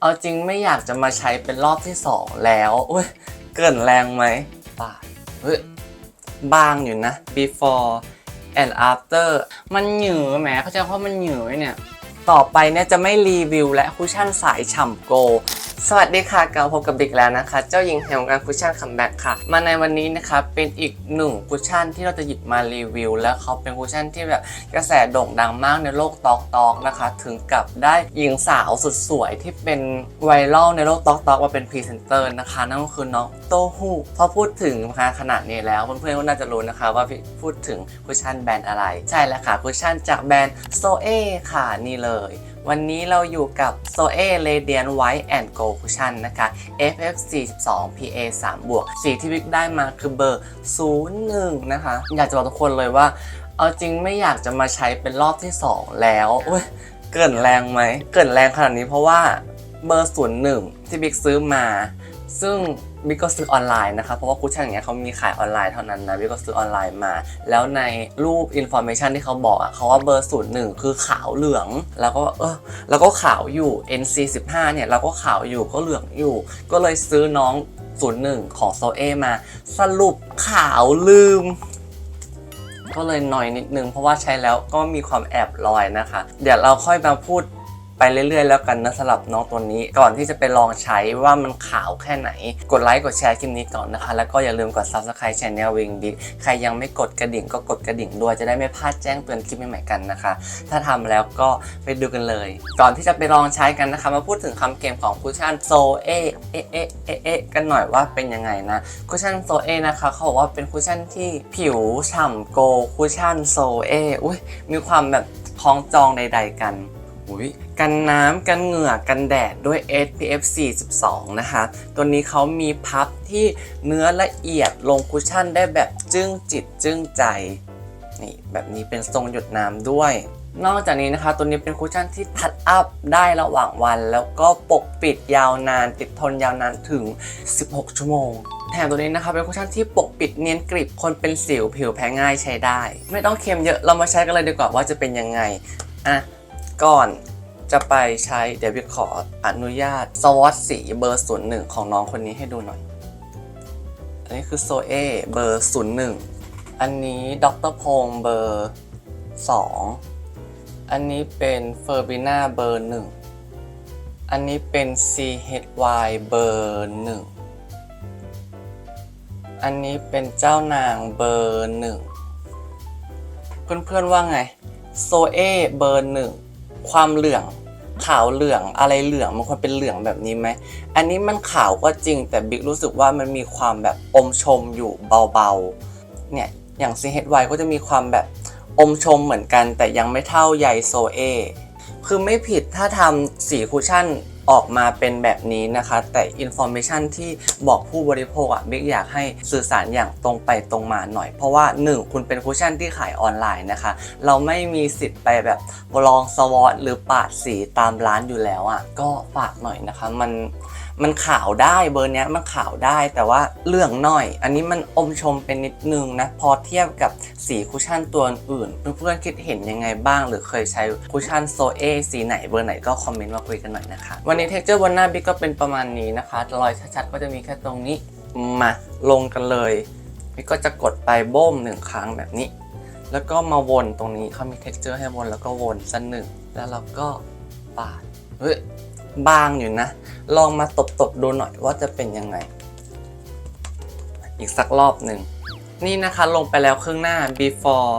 เอาจริงไม่อยากจะมาใช้เป็นรอบที่สองแล้วอุ้ยเกินแรงไหมป่าเฮ้ยบางอยู่นะ before and after มันหยือแหมเขาใจว่ามันหยือเนี่ย ต่อไปเนี่ยจะไม่รีวิวและคุชชั่นสายฉ่ำโก สวัสดีค่ะกลับพบกับบิ๊กแล้วนะคะ เจ้าหญิงแห่งการคุชชั่นคัมแบ็กค่ะ มาในวันนี้นะคะเป็นอีกหนึ่งคุชชั่นที่เราจะหยิบมารีวิว แล้วเขาเป็นคุชชั่นที่แบบกระแสโด่งดังมากในโลกตอกตอกนะคะ ถึงกับได้หญิงสาวสุดสวยที่เป็นไวรัลในโลกตอกตอกมาเป็นพรีเซนเตอร์นะคะ นั่นก็คือน้องโตฮู้พอพูดถึงนะคะขนาดนี้แล้วเพื่อนๆก็น่าจะรู้นะคะว่าพูดถึงคุชชั่นแบรนด์อะไร ใช่แล้วค่ะคุชชั่นจากแบรนด์โซเอค่ะนี่เลย วันนี้เราอยู่กับ s o e Radiant White and Gold Cushion นะคะ FF42 PA 3บวกสีที่วิกได้มาคือเบอร์ 01 นะคะ อยากจะบอกทุกคนเลยว่า เอาจริงไม่อยากจะมาใช้เป็นรอบที่ 2 แล้วเกินแรงไหม เกินแรงขนาดนี้เพราะว่าเบอร์ 01 ที่บิ๊กซื้อมา ซึ่ง บิ๊กก็ซื้อออนไลน์นะคะเพราะว่าคุชชั่นอย่างเงี้ยเขามีขายออนไลน์เท่านั้นนะบิ๊กก็ซื้อออนไลน์มา แล้วในรูปอินโฟ a t ชันที่เขาบอกอะเขาว่าเบอร์ศูนย์หนึ่งคือขาวเหลือง แล้วก็เออแล้วก็ขาวอยู่ NC 15 เนี่ยเราก็ขาวอยู่ก็เหลืองอยู่ ก็เลยซื้อน้องศูนย์หนึ่งของโซเอมา สรุปขาวลืมก็เลยหน่อยนิดนึงเพราะว่าใช้แล้วก็มีความแอบลอยนะคะ เดี๋ยวเราค่อยมาพูด ไปเรื่อยๆ แล้วกันนะสำหรับน้องตัวนี้ ก่อนที่จะไปลองใช้ว่ามันขาวแค่ไหน กดไลค์กดแชร์คลิปนี้ก่อนนะคะ แล้วก็อย่าลืมกด subscribe channel Wing Big ใครยังไม่กดกระดิ่งก็กดกระดิ่งด้วยจะได้ไม่พลาดแจ้งเตือนคลิปใหม่ๆกันนะคะ ถ้าทำแล้วก็ไปดูกันเลย ก่อนที่จะไปลองใช้กันนะคะ มาพูดถึงคำเกมของคุชชั่นโซเอเอเอเอเอกันหน่อยว่าเป็นยังไงนะคุชชั่นโซเอนะคะเขาบอกว่าเป็นคุชชั่นที่ผิวฉ่ำโกคุชชั่นโซเออุ้ยมีความแบบคล้องจองใด ๆ กัน อุ๊ยกันน้ำกันเหงื่อกันแดดด้วย SPF 42 นะคะ ตัวนี้เขามีพับที่เนื้อละเอียดลงคุชชั่นได้แบบจึ้งจิตจึ้งใจ นี่แบบนี้เป็นทรงหยดน้ำด้วย นอกจากนี้นะคะ ตัวนี้เป็นคุชชั่นที่ทัดอัพได้ระหว่างวัน แล้วก็ปกปิดยาวนาน ติดทนยาวนานถึง 16 ชั่วโมงแถมตัวนี้นะคะเป็นคุชชั่นที่ปกปิดเนียนกริบคนเป็นสิวผิวแพ้ง่ายใช้ได้ ไม่ต้องเค็มเยอะเรามาใช้กันเลยดีกว่าว่าจะเป็นยังไงอะ ก่อนจะไปใช้เดี๋ยววิทขออนุญาตสวอตสีเบอร์01ของน้องคนนี้ให้ดูหน่อย อันนี้คือโซเอเบอร์01อันนี้ด็อกเตอร์พงศ์เบอร์2อันนี้เป็นเฟอร์บิน่าเบอร์1อันนี้เป็น CHY เบอร์1อันนี้เป็นเจ้านางเบอร์1เพื่อนๆว่าไงโซเอเบอร์หนึ่ง ความเหลืองขาวเหลืองอะไรเหลืองมันควรเป็นเหลืองแบบนี้ไหม อันนี้มันขาวก็จริงแต่บิ๊กรู้สึกว่ามันมีความแบบอมชมอยู่เบาๆ เนี่ยอย่างซีเฮดไวก็จะมีความแบบอมชมเหมือนกัน แต่ยังไม่เท่าใยโซเอ คือไม่ผิดถ้าทำสีคุชชั่น ออกมาเป็นแบบนี้นะคะ แต่อินโฟมิชันที่บอกผู้บริโภคอะบิ๊กอยากให้สื่อสารอย่างตรงไปตรงมาหน่อย เพราะว่า 1 คุณเป็นคุชชั่นที่ขายออนไลน์นะคะ เราไม่มีสิทธิ์ไปแบบลองสวอตหรือปาดสีตามร้านอยู่แล้วอะก็ฝากหน่อยนะคะ มัน มันขาวได้เบอร์เนี้ยมันขาวได้แต่ว่าเหลืองหน่อย อันนี้มันอมชมเป็นนิดนึงนะพอเทียบกับสีคุชชั่นตัวอื่นเพื่อนๆคิดเห็นยังไงบ้าง หรือเคยใช้คุชชั่นโซเอสีไหนเบอร์ไหนก็คอมเมนต์มาคุยกันหน่อยนะคะ วันนี้เท็กเจอร์บนหน้าบิ๊กก็เป็นประมาณนี้นะคะรอยชัดๆก็จะมีแค่ตรงนี้มาลงกันเลยบิ๊กก็จะกดไปโบ้มหนึ่งครั้งแบบนี้ แล้วก็มาวนตรงนี้เขามี texture ให้วนแล้วก็วนสักหนึ่งแล้วเราก็ปาดเฮ้ย บางอยู่นะ ลองมาตบๆดูหน่อยว่าจะเป็นยังไง อีกสักรอบหนึ่ง นี่นะคะลงไปแล้วครึ่งหน้า before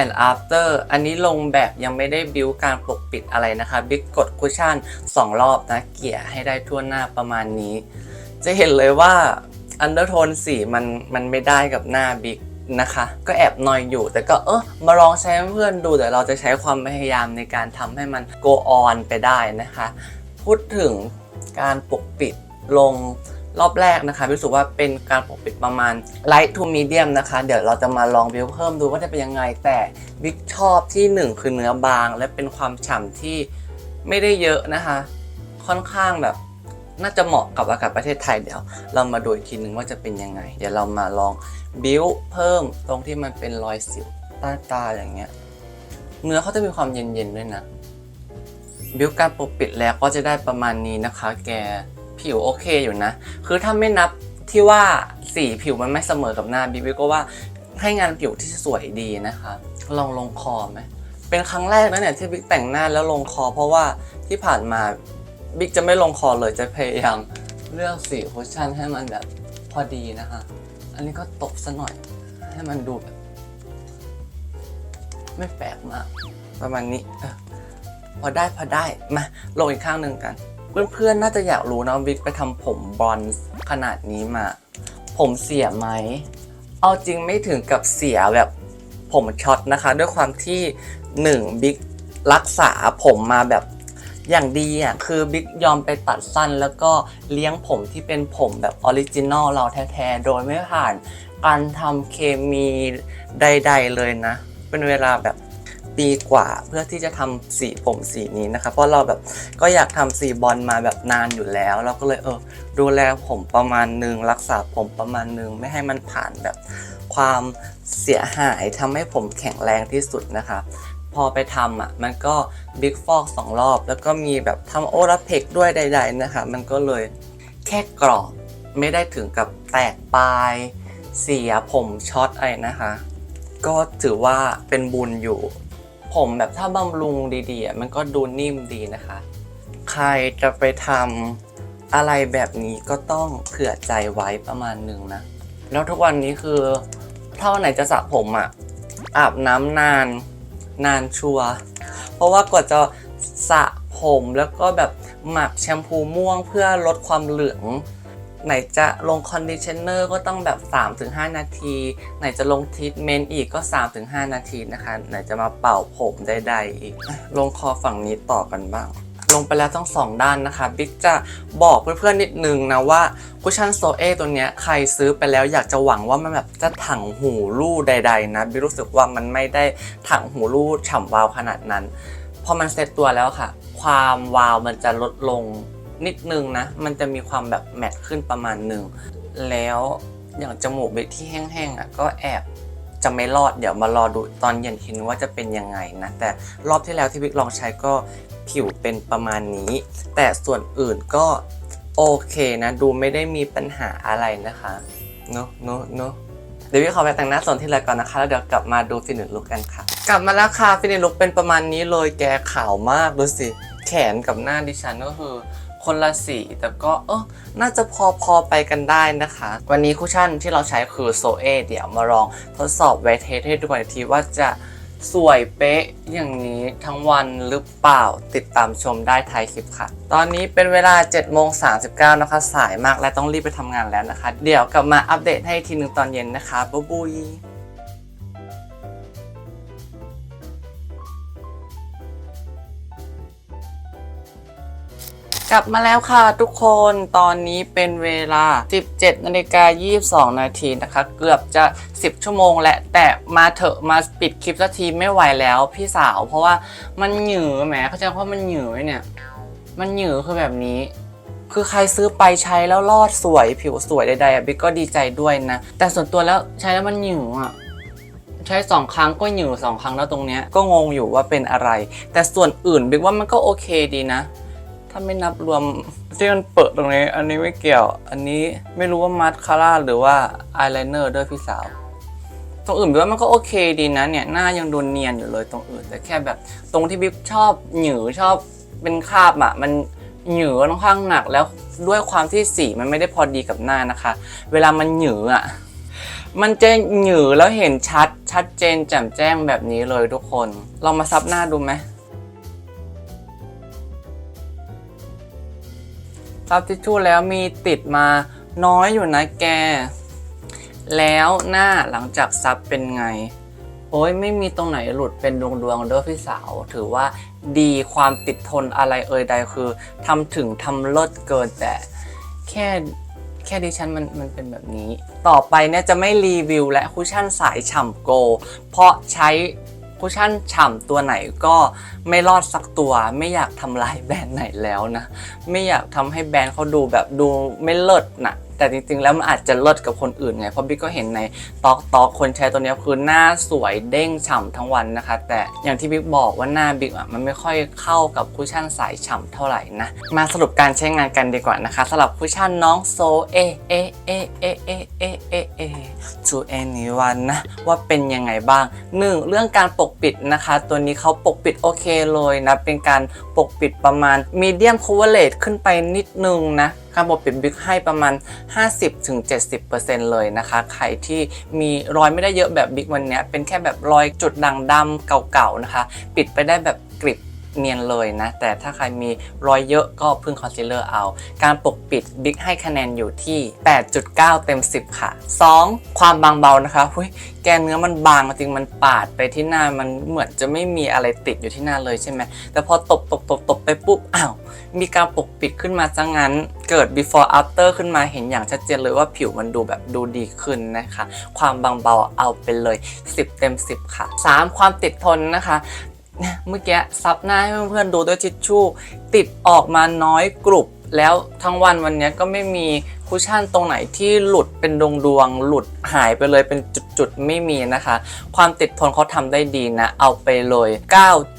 and after อันนี้ลงแบบยังไม่ได้บิวการปกปิดอะไรนะคะ บิ๊กกดคุชชั่น 2 รอบนะ เกี่ยให้ได้ทั่วหน้าประมาณนี้ จะเห็นเลยว่าอันเดอร์โทนสีมันมันไม่ได้กับหน้าบิ๊กนะคะ ก็แอบนอยอยู่ แต่ก็เออมาลองใช้เพื่อนดูเดี๋ยวเราจะใช้ความพยายามในการทำให้มัน go on ไปได้นะคะ พูดถึงการปกปิดลงรอบแรกนะคะรู้สึกว่าเป็นการปกปิดประมาณ light to medium นะคะ เดี๋ยวเราจะมาลองบิวเพิ่มดูว่าจะเป็นยังไง แต่บิ๊กชอบที่หนึ่งคือเนื้อบาง และเป็นความฉ่ำที่ไม่ได้เยอะนะคะ ค่อนข้างแบบน่าจะเหมาะกับอากาศประเทศไทยเดี๋ยว เรามาดูอีกทีนึงว่าจะเป็นยังไง เดี๋ยวเรามาลองบิวเพิ่มตรงที่มันเป็นรอยสิวใต้ตาอย่างเงี้ยเนื้อเขาจะมีความเย็นๆด้วยนะ บิวการปกปิดแล้วก็จะได้ประมาณนี้นะคะ แกผิวโอเคอยู่นะ คือถ้าไม่นับที่ว่าสีผิวมันไม่เสมอกับหน้าบิวก็ว่าให้งานผิวที่สวยดีนะคะ ลองลงคอไหมเป็นครั้งแรกนะเนี่ยที่บิ๊กแต่งหน้าแล้วลงคอ เพราะว่าที่ผ่านมาบิ๊กจะไม่ลงคอเลยจะพยายามเลือกสีคุชชั่นให้มันแบบพอดีนะคะ อันนี้ก็ตบซะหน่อยให้มันดูแบบไม่แปลกมาก ประมาณนี้ พอได้พอได้มาลงอีกข้างหนึ่งกัน เพื่อนๆน่าจะอยากรู้นะวิกไปทำผมบลอนซ์ขนาดนี้มา ผมเสียไหมเอาจริงไม่ถึงกับเสียแบบผมช็อตนะคะ ด้วยความที่หนึ่งบิ๊กรักษาผมมาแบบอย่างดีอะคือบิ๊กยอมไปตัดสั้นแล้วก็เลี้ยงผมที่เป็นผมแบบออริจินอลเราแท้ๆ โดยไม่ผ่าน การทำเคมีใด ๆ เลยนะ เป็นเวลาแบบ ปีกว่าเพื่อที่จะทำสีผมสีนี้นะคะเพราะเราแบบก็อยากทำสีบอลมาแบบนานอยู่แล้ว เราก็เลยเออดูแลผมประมาณหนึ่งรักษาผมประมาณหนึ่งไม่ให้มันผ่านแบบความเสียหายทำให้ผมแข็งแรงที่สุดนะคะพอไปทำอะมันก็บิ๊กฟอกสองรอบ แล้วก็มีแบบทำโอราเพกด้วยใด ๆนะคะ มันก็เลยแค่กรอบไม่ได้ถึงกับแตกปลายเสียผมช็อตอะไรนะคะ ก็ถือว่าเป็นบุญอยู่ ผมแบบถ้าบำรุงดีๆมันก็ดูนิ่มดีนะคะ ใครจะไปทำอะไรแบบนี้ก็ต้องเผื่อใจไว้ประมาณหนึ่งนะ แล้วทุกวันนี้คือ ถ้าวันไหนจะสระผมอะอาบน้ำนาน นานชัวเพราะว่ากว่าจะสระผมแล้วก็แบบหมักแชมพูม่วงเพื่อลดความเหลือง ไหนจะลงคอนดิชเนอร์ก็ต้องแบบ 3-5 นาที ไหนจะลงทรีทเมนต์อีกก็ 3-5 นาทีนะคะ ไหนจะมาเป่าผมใดๆอีก ลงคอฝั่งนี้ต่อกันบ้าง ลงไปแล้วทั้งสองด้านนะคะบิ๊กจะบอกเพื่อนๆนิดนึงนะว่าคุชชั่นโซเอตัวเนี้ยใครซื้อไปแล้วอยากจะหวังว่ามันแบบจะถังหูลู่ใด ๆ นะบิ๊กรู้สึกว่ามันไม่ได้ถังหูลู่ฉ่ำวาวขนาดนั้นพอมันเซตตัวแล้วค่ะ ความวาวมันจะลดลง นิดนึงนะ มันจะมีความแบบแมทขึ้นประมาณหนึ่ง แล้วอย่างจมูกเบกที่แห้งๆอะก็แอบจะไม่รอดเดี๋ยวมารอดูตอนเย็นทีนึงว่าจะเป็นยังไงนะ แต่รอบที่แล้วที่บิ๊กลองใช้ก็ผิวเป็นประมาณนี้ แต่ส่วนอื่นก็โอเคนะ ดูไม่ได้มีปัญหาอะไรนะคะเนอะเนอะเนอะเดี๋ยวพี่ขอไปแต่งหน้าส่วนที่เหลือก่อนนะคะ แล้วเดี๋ยวกลับมาดูฟินิชลุกกันค่ะ กลับมาแล้วค่ะฟินิชลุกเป็นประมาณนี้เลยแกขาวมากดูสิแขนกับหน้าดิฉันก็คือ คนละสี แต่ก็เออน่าจะพอพอไปกันได้นะคะ วันนี้คุชชั่นที่เราใช้คือโซเอเดี๋ยวมาลองทดสอบไวทเทสให้ดูอีกทีว่าจะสวยเป๊ะอย่างนี้ทั้งวันหรือเปล่าติดตามชมได้ท้ายคลิปค่ะ ตอนนี้เป็นเวลา7โมง39นะคะ สายมากและต้องรีบไปทำงานแล้วนะคะ เดี๋ยวกลับมาอัปเดตให้ทีหนึ่งตอนเย็นนะคะบ๊ายบาย กลับมาแล้วค่ะทุกคนตอนนี้เป็นเวลา 17นาฬิกา22 นาทีนะคะ เกือบจะ 10 ชั่วโมงและแต่มาเถอะมาปิดคลิปสักทีไม่ไหวแล้วพี่สาว เพราะว่ามันหยือแหมเข้าใจว่ามันหยือเนี่ย มันหยือคือแบบนี้ คือใครซื้อไปใช้แล้วรอดสวยผิวสวยใดๆอะบิ๊กก็ดีใจด้วยนะ แต่ส่วนตัวแล้วใช้แล้วมันหยืออะใช้สองครั้งก็หยือสองครั้งแล้วตรงเนี้ยก็งงอยู่ว่าเป็นอะไร แต่ส่วนอื่นบิ๊กว่ามันก็โอเคดีนะ ถ้าไม่นับรวมที่มันเปิดตรงนี้ อันนี้ไม่เกี่ยว อันนี้ไม่รู้ว่ามัสคาร่าหรือว่าอายไลเนอร์ด้วยพี่สาว ตรงอื่นบิ๊กว่ามันก็โอเคดีนะเนี่ยหน้ายังดูเนียนอยู่เลยตรงอื่น แต่แค่แบบตรงที่บิ๊กชอบหยือชอบเป็นคราบอะมันหยือค่อนข้างหนักแล้วด้วยความที่สีมันไม่ได้พอดีกับหน้านะคะ เวลามันหยืออะมันจะหยือแล้วเห็นชัดชัดเจนแจ่มแจ้งแบบนี้เลยทุกคนลองมาซับหน้าดูไหม ซับทิชชู่แล้วมีติดมาน้อยอยู่นะแก แล้วหน้าหลังจากซับเป็นไง โอ้ยไม่มีตรงไหนหลุดเป็นดวงดวงเด้อพี่สาว ถือว่าดีความติดทนอะไรเอ่ยใดคือทำถึงทำเลิศเกินแต่แค่แค่ดิฉันมันมันเป็นแบบนี้ ต่อไปเนี่ยจะไม่รีวิวและคุชชั่นสายฉ่ำโก เพราะใช้ คุชชั่นฉ่ำตัวไหนก็ไม่รอดสักตัว ไม่อยากทำลายแบรนด์ไหนแล้วนะ ไม่อยากทำให้แบรนด์เขาดูแบบดูไม่เลิศนะ แต่จริงๆ แล้วมันอาจจะเลิศกับคนอื่นไง เพราะบิ๊กก็เห็นในตอกตอกคนใช้ตัวนี้คือหน้าสวยเด้งฉ่ำทั้งวันนะคะ แต่อย่างที่บิ๊กบอกว่าหน้าบิ๊กอะมันไม่ค่อยเข้ากับคุชชั่นสายฉ่ำเท่าไหร่นะ มาสรุปการใช้งานกันดีกว่านะคะสำหรับคุชชั่นน้องโซเอเอเอเอเอเอเอเอ to anyone นะว่าเป็นยังไงบ้าง 1. เรื่องการปกปิดนะคะ ตัวนี้เขาปกปิดโอเคเลยนะ เป็นการปกปิดประมาณ medium coverage ขึ้นไปนิดนึงนะ การปกปิดบิ๊กให้ประมาณ 50-70%เลยนะคะใครที่มีรอยไม่ได้เยอะแบบบิ๊กวันนี้เป็นแค่แบบรอยจุดด่างดำเก่าๆนะคะ ปิดไปได้แบบกริบ เนียนเลยนะ แต่ถ้าใครมีรอยเยอะก็พึ่งคอนซีลเลอร์เอา การปกปิดบิ๊กให้คะแนนอยู่ที่ 8.9 เต็ม 10 ค่ะ 2. ความบางเบานะคะหุยแกเนื้อมันบางจริงมันปาดไปที่หน้ามันเหมือนจะไม่มีอะไรติดอยู่ที่หน้าเลยใช่ไหมแต่พอตบตบตบตบไปปุ๊บอ้าวมีการปกปิดขึ้นมาซะงั้น เกิด before after ขึ้นมาเห็นอย่างชัดเจนเลยว่าผิวมันดูแบบดูดีขึ้นนะคะ ความบางเบาเอาไปเลย 10 เต็ม 10 ค่ะ 3. ความติดทนนะคะ เมื่อกี้ซับหน้าให้เพื่อนๆดูด้วยทิชชู่ ติดออกมาน้อยกรุบแล้วทั้งวันวันนี้ก็ไม่มีคุชชั่นตรงไหนที่หลุดเป็นดวงดวงหลุดหายไปเลยเป็นจุดๆไม่มีนะคะ ความติดทนเขาทำได้ดีนะ เอาไปเลย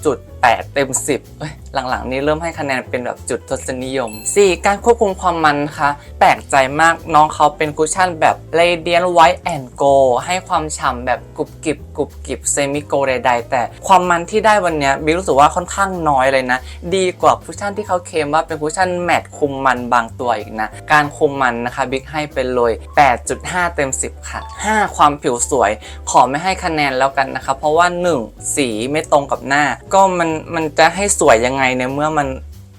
9.8 เต็ม 10เอ้ย หลังๆ นี้เริ่มให้คะแนนเป็นแบบจุดทศนิยม 4. การควบคุมความมันนะคะแปลกใจมากน้องเขาเป็นคุชชั่นแบบ Radiant White and Gold ให้ความฉ่ำแบบกรุบกริบกรุบกริบเซมิโกใดๆแต่ความมันที่ได้วันนี้บิ๊กรู้สึกว่าค่อนข้างน้อยเลยนะ ดีกว่าคุชชั่นที่เขาเคลมว่าเป็นคุชชั่นแมตต์คุมมันบางตัวอีกนะ การคุมมันนะคะบิ๊กให้ไปเลย 8.5 เต็ม 10 ค่ะ 5. ความผิวสวย ขอไม่ให้คะแนนแล้วกันนะคะ เพราะว่า 1. สีไม่ตรงกับหน้า ก็มันมันจะให้สวยยังไงในเมื่อมัน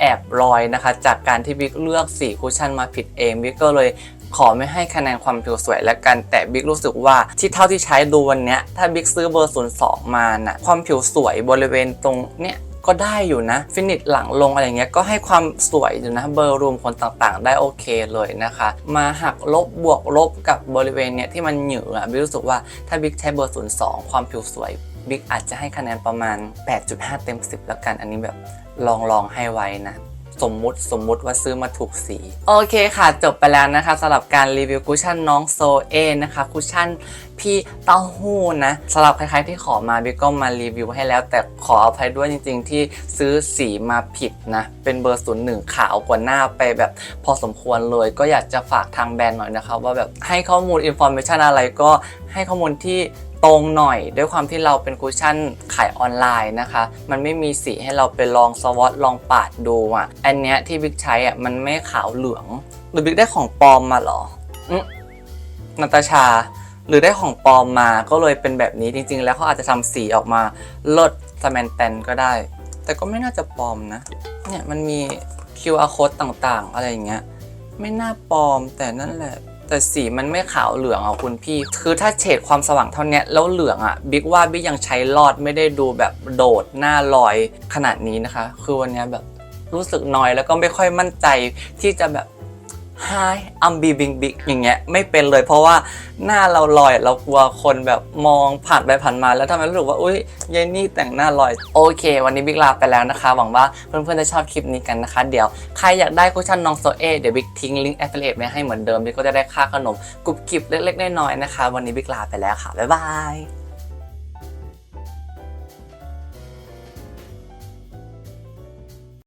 แอบรอยนะคะ จากการที่บิ๊กเลือกสีคุชชั่นมาผิดเองบิ๊กก็เลยขอไม่ให้คะแนนความผิวสวยแล้วกันแต่บิ๊กรู้สึกว่าที่เท่าที่ใช้ดูวันนี้ถ้าบิ๊กซื้อเบอร์ 02 มาน่ะความผิวสวยบริเวณตรงเนี้ยก็ได้อยู่นะ ฟินิชหลังลงอะไรเงี้ยก็ให้ความสวยอยู่นะเบอร์รวมคนต่างๆ ได้โอเคเลยนะคะ มาหักลบบวกลบกับบริเวณเนี้ยที่มันเหนืออะบิ๊กรู้สึกว่าถ้าบิ๊กใช้เบอร์ 02 ความผิวสวย บิ๊กอาจจะให้คะแนนประมาณ 8.5 เต็ม 10 แล้วกัน อันนี้แบบลองลองให้ไว้นะ สมมุติสมมุติว่าซื้อมาถูกสี โอเคค่ะ จบไปแล้วนะคะสำหรับการรีวิวคุชชั่นน้องโซเอนะคะคุชชั่นพี่เต้าหู้นะสำหรับใครๆที่ขอมาบิ๊กก็มารีวิวให้แล้ว แต่ขออภัยด้วยจริง ๆ ที่ซื้อสีมาผิดนะ เป็นเบอร์ศูนย์หนึ่งขาวกว่าหน้าไปแบบพอสมควรเลย ก็อยากจะฝากทางแบรนด์หน่อยนะคะว่าแบบให้ข้อมูลอินโฟมชันอะไรก็ให้ข้อมูลที่ ตรงหน่อย ด้วยความที่เราเป็นคุชชั่นขายออนไลน์นะคะ มันไม่มีสีให้เราไปลองสวอตลองปาดดูอะ อันเนี้ยที่บิ๊กใช้อะมันไม่ขาวเหลืองหรือบิ๊กได้ของปลอมมาเหรออืนาตาชา หรือได้ของปลอมมาก็เลยเป็นแบบนี้จริง ๆ แล้วเขาอาจจะทำสีออกมาลิศสแมนแตนก็ได้ แต่ก็ไม่น่าจะปลอมนะ เนี่ยมันมี QR code ต่างๆ อะไรอย่างเงี้ย ไม่น่าปลอมแต่นั่นแหละ แต่สีมันไม่ขาวเหลืองอะคุณพี่ คือถ้าเฉดความสว่างเท่านี้แล้วเหลืองอะบิ๊กว่าบิ๊กยังใช้รอดไม่ได้ดูแบบโดดหน้าลอยขนาดนี้นะคะ คือวันนี้แบบรู้สึกน้อยแล้วก็ไม่ค่อยมั่นใจที่จะแบบ Hi I'm b i g Big อย่างเงี้ยไม่เป็นเลยเพราะว่าหน้าเราลอยเรากลัวคนแบบมองผ่านไปผ่านมาแล้วทำให้รู้สึกว่าอุ้ยยายนี่แต่งหน้าลอย โอเค วันนี้บิ๊กลาไปแล้วนะคะ หวังว่าเพื่อนๆจะชอบคลิปนี้กันนะคะ เดี๋ยวใครอยากได้คุชชั่นน้องโซเอเดี๋ยวบิ๊กทิ้งลิงก์ affiliate ไว้ให้เหมือนเดิมบิ๊กก็จะได้ค่าขนมกรุบกริบเล็กๆน้อยๆนะคะ วันนี้บิ๊กลาไปแล้วค่ะบ๊ายบาย